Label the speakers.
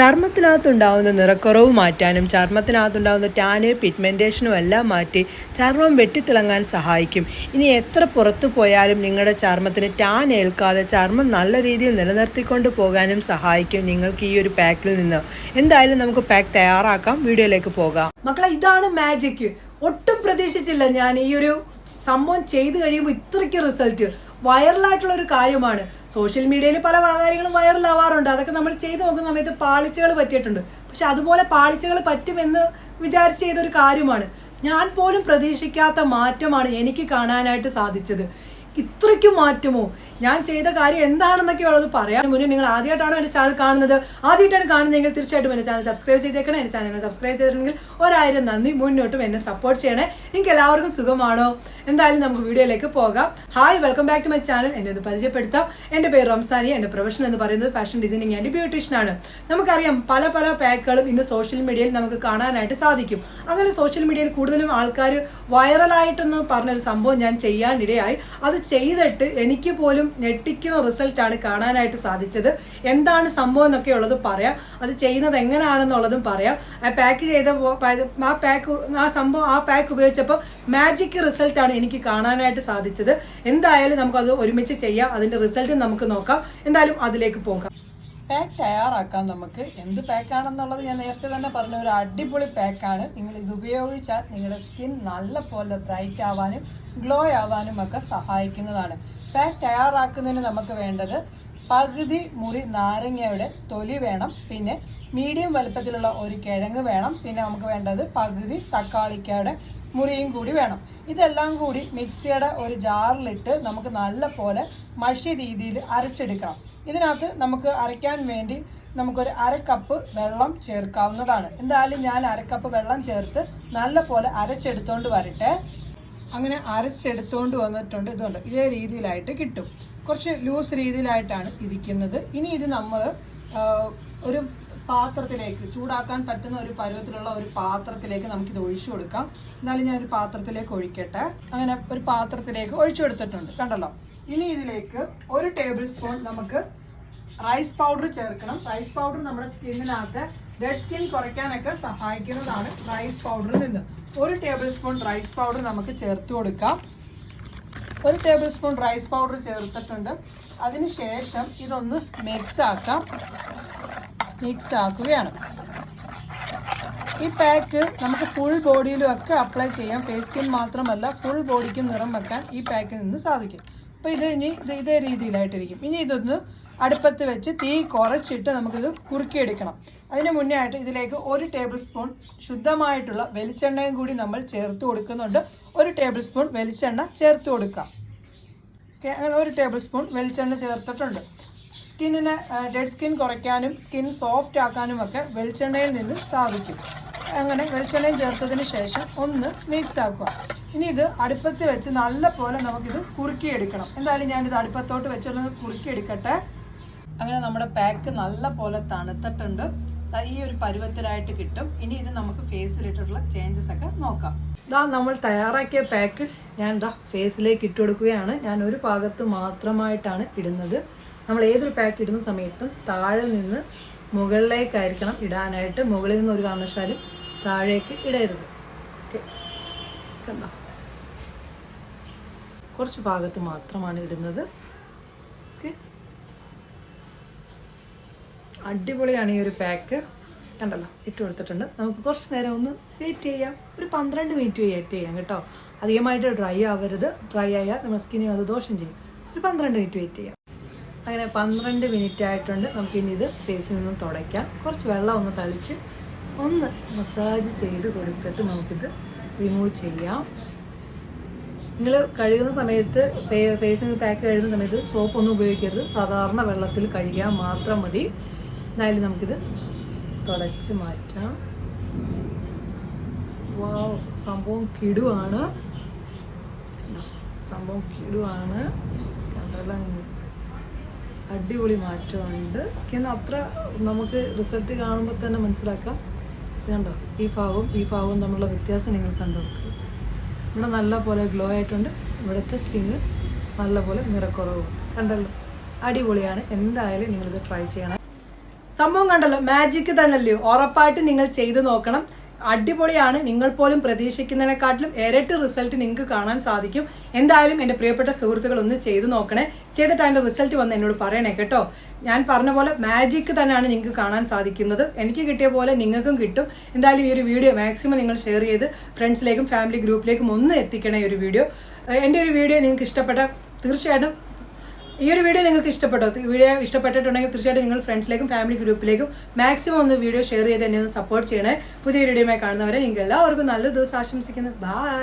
Speaker 1: ചർമ്മത്തിനകത്തുണ്ടാവുന്ന നിറക്കുറവ് മാറ്റാനും ചർമ്മത്തിനകത്തുണ്ടാവുന്ന ടാന് പിഗ്മെന്റേഷനും എല്ലാം മാറ്റി ചർമ്മം വെട്ടിത്തിളങ്ങാൻ സഹായിക്കും. ഇനി എത്ര പുറത്തു പോയാലും നിങ്ങളുടെ ചർമ്മത്തിന് ടാൻ ഏൽക്കാതെ ചർമ്മം നല്ല രീതിയിൽ നിലനിർത്തിക്കൊണ്ട് പോകാനും സഹായിക്കും നിങ്ങൾക്ക് ഈ ഒരു പാക്കിൽ നിന്ന്. എന്തായാലും നമുക്ക് പാക്ക് തയ്യാറാക്കാം. വീഡിയോയിലേക്ക് പോകാം.
Speaker 2: മക്കളെ ഇതാണ് മാജിക് ഒട്ടും പ്രതീക്ഷിച്ചില്ല ഞാൻ ഈ ഒരു സംഭവം ചെയ്തു കഴിയുമ്പോൾ ഇത്രയ്ക്ക് റിസൾട്ട് വൈറലായിട്ടുള്ള ഒരു കാര്യമാണ്. സോഷ്യൽ മീഡിയയിൽ പല കാര്യങ്ങളും വൈറലാവാറുണ്ട്. അതൊക്കെ നമ്മൾ ചെയ്തു നോക്കുന്ന സമയത്ത് പാളിച്ചകൾ പറ്റിയിട്ടുണ്ട്. പക്ഷെ അതുപോലെ പാളിച്ചകൾ പറ്റുമെന്ന് വിചാരിച്ച് ചെയ്തൊരു കാര്യമാണ്. ഞാൻ പോലും പ്രതീക്ഷിക്കാത്ത മാറ്റമാണ് എനിക്ക് കാണാനായിട്ട് സാധിച്ചത്. ഇത്രയ്ക്കും മാറ്റുമോ? ഞാൻ ചെയ്ത കാര്യം എന്താണെന്നൊക്കെ ഉള്ളത് പറയാൻ മുന്നേ നിങ്ങൾ ആദ്യമായിട്ടാണോ എന്റെ ചാനൽ കാണുന്നത്? ആദ്യമായിട്ടാണ് കാണുന്നതെങ്കിൽ തീർച്ചയായിട്ടും എന്റെ ചാനൽ സബ്സ്ക്രൈബ് ചെയ്തേക്കണം. എന്റെ ചാനൽ സബ്സ്ക്രൈബ് ചെയ്തിട്ടുണ്ടെങ്കിൽ ഒരായിരം നന്ദി. മുന്നോട്ടും എന്നെ സപ്പോർട്ട് ചെയ്യണേ. നിങ്ങൾക്ക് എല്ലാവർക്കും സുഖമാണോ? എന്തായാലും നമുക്ക് വീഡിയോയിലേക്ക് പോകാം. Hi welcome back to my channel എന്നെ ഒന്ന് പരിചയപ്പെടുത്താം. എന്റെ പേര് റംസാനി. എന്റെ പ്രൊഫഷൻ എന്ന് പറയുന്നത് ഫാഷൻ ഡിസൈനിങ് ആൻഡ് ബ്യൂട്ടീഷ്യൻ ആണ്. നമുക്കറിയാം പല പല പാക്കുകളും ഇന്ന് സോഷ്യൽ മീഡിയയിൽ നമുക്ക് കാണാനായിട്ട് സാധിക്കും. അങ്ങനെ സോഷ്യൽ മീഡിയയിൽ കൂടുതലും ആൾക്കാർ വൈറലായിട്ടെന്ന് പറഞ്ഞൊരു സംഭവം ഞാൻ ചെയ്യാനിടയായി. അത് ചെയ്തിട്ട് എനിക്ക് പോലും ഞെട്ടിക്കുന്ന റിസൾട്ടാണ് കാണാനായിട്ട് സാധിച്ചത്. എന്താണ് സംഭവം എന്നൊക്കെ ഉള്ളത് പറയാം. അത് ചെയ്യുന്നത് എങ്ങനെയാണെന്നുള്ളതും പറയാം. ആ പാക്ക് ചെയ്ത ആ പാക്ക് ആ സംഭവം ആ പാക്ക് ഉപയോഗിച്ചപ്പോൾ മാജിക് റിസൾട്ടാണ് എനിക്ക് കാണാനായിട്ട് സാധിച്ചത്. എന്തായാലും നമുക്കത് ഒരുമിച്ച് ചെയ്യാം. അതിന്റെ റിസൾട്ടും നമുക്ക് നോക്കാം. എന്തായാലും അതിലേക്ക് പോകാം. പാക്ക് തയ്യാറാക്കാം നമുക്ക്. എന്ത് പാക്കാണെന്നുള്ളത് ഞാൻ നേരത്തെ തന്നെ പറഞ്ഞ ഒരു അടിപൊളി പാക്കാണ് നിങ്ങൾ ഇത് ഉപയോഗിച്ചാൽ നിങ്ങളുടെ സ്കിൻ നല്ല പോലെ ബ്രൈറ്റ് ആവാനും ഗ്ലോ ആവാനും ഒക്കെ സഹായിക്കുന്നതാണ്. പാക്ക് തയ്യാറാക്കുന്നതിന് നമുക്ക് വേണ്ടത് പകുതി മുറി നാരങ്ങയുടെ തൊലി വേണം. പിന്നെ മീഡിയം വലുപ്പത്തിലുള്ള ഒരു കിഴങ്ങ് വേണം. പിന്നെ നമുക്ക് വേണ്ടത് പകുതി തക്കാളിക്കയുടെ മുറിയും കൂടി വേണം. ഇതെല്ലാം കൂടി മിക്സിയുടെ ഒരു ജാറിലിട്ട് നമുക്ക് നല്ല പോലെ മഷി രീതിയിൽ അരച്ചെടുക്കാം. ഇതിനകത്ത് നമുക്ക് അരയ്ക്കാൻ വേണ്ടി നമുക്കൊരു അര കപ്പ് വെള്ളം ചേർക്കാവുന്നതാണ്. എന്തായാലും ഞാൻ അര കപ്പ് വെള്ളം ചേർത്ത് നല്ല പോലെ അരച്ചെടുത്തോണ്ട് വരട്ടെ. അങ്ങനെ അരച്ചെടുത്തോണ്ട് വന്നിട്ടുണ്ട്. ഇതുണ്ട്. ഇതേ രീതിയിലായിട്ട് കിട്ടും. കുറച്ച് ലൂസ് രീതിയിലായിട്ടാണ് ഇരിക്കുന്നത്. ഇനി ഇത് നമ്മൾ ഒരു പാത്രത്തിലേക്ക് ചൂടാക്കാൻ പറ്റുന്ന ഒരു പരുവത്തിലുള്ള ഒരു പാത്രത്തിലേക്ക് നമുക്കിത് ഒഴിച്ചു കൊടുക്കാം. എന്നാലും ഞാൻ ഒരു പാത്രത്തിലേക്ക് ഒഴിക്കട്ടെ. അങ്ങനെ ഒരു പാത്രത്തിലേക്ക് ഒഴിച്ചു കൊടുത്തിട്ടുണ്ട്. കണ്ടല്ലോ? ഇനി ഇതിലേക്ക് ഒരു ടേബിൾ സ്പൂൺ നമുക്ക് റൈസ് പൗഡർ ചേർക്കണം. റൈസ് പൗഡർ നമ്മുടെ സ്കിന്നിനകത്ത് ഡെഡ് സ്കിൻ കുറയ്ക്കാനൊക്കെ സഹായിക്കുന്നതാണ് റൈസ് പൗഡറിൽ നിന്ന്. ഒരു ടേബിൾ സ്പൂൺ റൈസ് പൗഡർ നമുക്ക് ചേർത്ത് കൊടുക്കാം. ഒരു ടേബിൾ സ്പൂൺ റൈസ് പൗഡർ ചേർത്തിട്ടുണ്ട്. അതിനുശേഷം ഇതൊന്ന് മിക്സ് ആക്കാം. മിക്സ് ആക്കുകയാണ് ഈ പാക്ക് നമുക്ക് ഫുൾ ബോഡിയിലും ഒക്കെ അപ്ലൈ ചെയ്യാം. ഫേസ് സ്കിൻ മാത്രമല്ല ഫുൾ ബോഡിക്കും നിറം വെക്കാൻ ഈ പാക്കിൽ നിന്ന് സാധിക്കും. അപ്പോൾ ഇത് ഇനി ഇത് ഇതേ രീതിയിലായിട്ടിരിക്കും. ഇനി ഇതൊന്ന് അടുപ്പത്ത് വെച്ച് തീ കുറച്ചിട്ട് നമുക്കിത് കുറുക്കിയെടുക്കണം. അതിന് മുന്നേ ആയിട്ട് ഇതിലേക്ക് ഒരു ടേബിൾ സ്പൂൺ ശുദ്ധമായിട്ടുള്ള വെളിച്ചെണ്ണയും കൂടി നമ്മൾ ചേർത്ത് കൊടുക്കുന്നുണ്ട്. ഒരു ടേബിൾ സ്പൂൺ വെളിച്ചെണ്ണ ചേർത്ത് കൊടുക്കാം. ഒരു ടേബിൾ സ്പൂൺ വെളിച്ചെണ്ണ ചേർത്തിട്ടുണ്ട്. സ്കിന്നിന് ഡെഡ് സ്കിൻ കുറയ്ക്കാനും സ്കിൻ സോഫ്റ്റ് ആക്കാനും ഒക്കെ വെളിച്ചെണ്ണയിൽ നിന്ന് സാധിക്കും അങ്ങനെ വെളിച്ചെണ്ണയും ചേർത്തതിന് ശേഷം ഒന്ന് മിക്സ് ആക്കുക. ഇനി ഇത് അടുപ്പത്ത് വെച്ച് നല്ല പോലെ നമുക്കിത് കുറുക്കിയെടുക്കണം. എന്തായാലും ഞാനിത് അടുപ്പത്തോട്ട് വെച്ചൊന്ന് കുറുക്കിയെടുക്കട്ടെ. അങ്ങനെ നമ്മുടെ പാക്ക് നല്ല പോലെ തണുത്തിട്ടുണ്ട് ഈ ഒരു പരുവത്തിലായിട്ട് കിട്ടും. ഇനി ഇത് നമുക്ക് ഫേസിലിട്ടുള്ള ചേഞ്ചസ് ഒക്കെ നോക്കാം. ഇതാ നമ്മൾ തയ്യാറാക്കിയ പാക്ക് ഞാൻ ഇതാ ഫേസിലേക്ക് ഇട്ട് കൊടുക്കുകയാണ്. ഞാൻ ഒരു ഭാഗത്ത് മാത്രമായിട്ടാണ് ഇടുന്നത്. നമ്മൾ ഏതൊരു പാക്ക് ഇടുന്ന സമയത്തും താഴെ നിന്ന് മുകളിലേക്കായിരിക്കണം ഇടാനായിട്ട്. മുകളിൽ നിന്ന് ഒരു കാരണവശാലും താഴേക്ക് ഇടരുത്. ഓക്കെ കണ്ടോ? കുറച്ച് ഭാഗത്ത് മാത്രമാണ് ഇടുന്നത്. ഓക്കെ അടിപൊളിയാണ് ഈ ഒരു പാക്ക് കണ്ടല്ലോ? ഇട്ട് കൊടുത്തിട്ടുണ്ട്. നമുക്ക് കുറച്ച് നേരം ഒന്ന് വെയിറ്റ് ചെയ്യാം. ഒരു പന്ത്രണ്ട് മിനിറ്റ് വെയിറ്റ് ചെയ്യാം കേട്ടോ. അധികമായിട്ട് ഡ്രൈ ആവരുത്. ഡ്രൈ ആയാൽ നമ്മുടെ സ്കിന്നിന് അത് ദോഷം ചെയ്യും. ഒരു പന്ത്രണ്ട് മിനിറ്റ് വെയിറ്റ് ചെയ്യാം. അങ്ങനെ പന്ത്രണ്ട് മിനിറ്റ് ആയിട്ടുണ്ട്. നമുക്ക് ഇനി ഇത് ഫേസിൽ നിന്ന് തുടയ്ക്കാം. കുറച്ച് വെള്ളം ഒന്ന് തളിച്ച് ഒന്ന് മസാജ് ചെയ്ത് കൊടുത്തിട്ട് നമുക്കിത് റിമൂവ് ചെയ്യാം. നിങ്ങൾ കഴുകുന്ന സമയത്ത് ഫേസിന് പാക്ക് കഴുകുന്ന സമയത്ത് സോപ്പ് ഒന്നും ഉപയോഗിക്കരുത്. സാധാരണ വെള്ളത്തിൽ കഴുകിയാൽ മാത്രം മതി. എന്തായാലും നമുക്കിത് തുടച്ച് മാറ്റാം. വാവ് സംഭവം കിടുവാണ്. സംഭവം കിടുവാണ്. കണ്ടല്ലോ അടിപൊളി മാറ്റമുണ്ട്. സ്കിൻ അത്ര നമുക്ക് റിസൾട്ട് കാണുമ്പോൾ തന്നെ മനസ്സിലാക്കാം. കണ്ടോ? ഈ ഭാവവും ഈ ഭാവവും തമ്മിലുള്ള വ്യത്യാസം നിങ്ങൾ കണ്ടു ഇവിടെ നല്ല പോലെ ഗ്ലോ ആയിട്ടുണ്ട്. ഇവിടുത്തെ സ്കിന്ന് നല്ല പോലെ നിറക്കുറവും. കണ്ടല്ലോ? അടിപൊളിയാണ്. എന്തായാലും നിങ്ങളിത് ട്രൈ ചെയ്യണം. സംഭവം കണ്ടല്ലോ? മാജിക്ക് തന്നെയല്ലേ? ഉറപ്പായിട്ട് നിങ്ങൾ ചെയ്തു നോക്കണം. അടിപൊളിയാണ്. നിങ്ങൾ പോലും പ്രതീക്ഷിക്കുന്നതിനെക്കാട്ടിലും ഇരട്ടി റിസൾട്ട് നിങ്ങൾക്ക് കാണാൻ സാധിക്കും. എന്തായാലും എന്റെ പ്രിയപ്പെട്ട സുഹൃത്തുക്കൾ ഒന്ന് ചെയ്തു നോക്കണേ. ചെയ്തിട്ട് അതിന്റെ റിസൾട്ട് വന്ന് എന്നോട് പറയണേ കേട്ടോ. ഞാൻ പറഞ്ഞ പോലെ മാജിക്ക് തന്നെയാണ് നിങ്ങൾക്ക് കാണാൻ സാധിക്കുന്നത്. എനിക്ക് കിട്ടിയ പോലെ നിങ്ങൾക്കും കിട്ടും. എന്തായാലും ഈ ഒരു വീഡിയോ മാക്സിമം നിങ്ങൾ ഷെയർ ചെയ്ത് ഫ്രണ്ട്സിലേക്കും ഫാമിലി ഗ്രൂപ്പിലേക്കും ഒന്ന് എത്തിക്കണേ ഈ ഒരു വീഡിയോ എന്റെ ഒരു വീഡിയോ നിങ്ങൾക്ക് ഇഷ്ടപ്പെട്ട തീർച്ചയായിട്ടും ഈ ഒരു വീഡിയോ നിങ്ങൾക്ക് ഇഷ്ടപ്പെട്ടോ? വീഡിയോ ഇഷ്ടപ്പെട്ടിട്ടുണ്ടെങ്കിൽ തീർച്ചയായിട്ടും നിങ്ങൾ ഫ്രണ്ട്സിലേക്കും ഫാമിലി ഗ്രൂപ്പിലേക്കും മാക്സിമം ഒന്ന് വീഡിയോ ഷെയർ ചെയ്ത് എന്നെ ഒന്ന് സപ്പോർട്ട് ചെയ്യണേ. പുതിയ വീഡിയോയുമായി കാണുന്നവരെ നിങ്ങൾക്ക് എല്ലാവർക്കും നല്ല ദിവസം ആശംസിക്കുന്നു. ബൈ